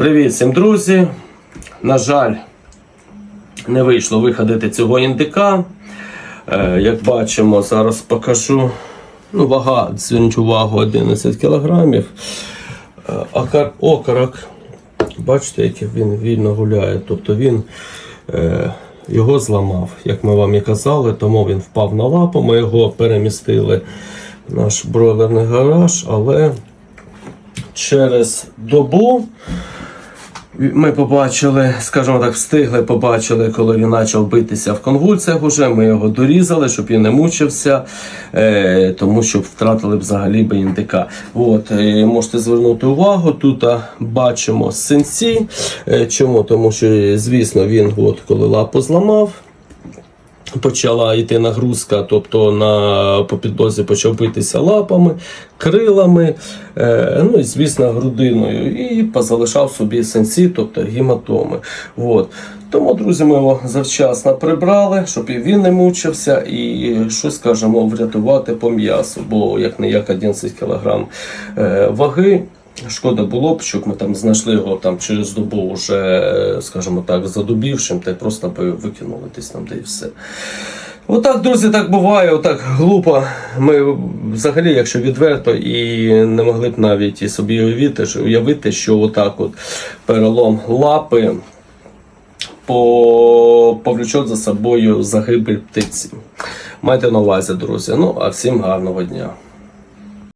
Привіт всім друзі. На жаль, не вийшло виходити цього індика. Е, як бачимо, зараз покажу. Ну, вага, зверніть увагу, 11 кілограмів. Е, окар- окорок, бачите, як він вільно гуляє. Тобто він е, його зламав, як ми вам і казали, тому він впав на лапу. Ми його перемістили в наш бройлерний гараж, але через добу ми побачили, скажімо так, встигли побачили, коли він почав битися в конвульсіях. Уже ми його дорізали, щоб він не мучився, е, тому що втратили взагалі би індика. От, е, можете звернути увагу, тут а, бачимо синці. Е, чому? Тому що, звісно, він, от, коли лапу зламав. Почала йти нагрузка, тобто на по підлозі почав битися лапами, крилами, е, ну і звісно грудиною, і позалишав собі сенсі, тобто гематоми. От. Тому, друзі, ми його завчасно прибрали, щоб і він не мучився, і що скажемо, врятувати по м'ясу, бо як не як 11 кг ваги. Шкода було б, щоб ми там знайшли його там через добу вже, скажімо так, задубівшим, та й просто би викинули десь там, де і все. Отак, друзі, так буває, отак глупо. Ми взагалі, якщо відверто, і не могли б навіть і собі уявити, що, уявити, що отак от перелом лапи по, повлечет за собою загибель птиці. Майте на увазі, друзі. Ну, а всім гарного дня.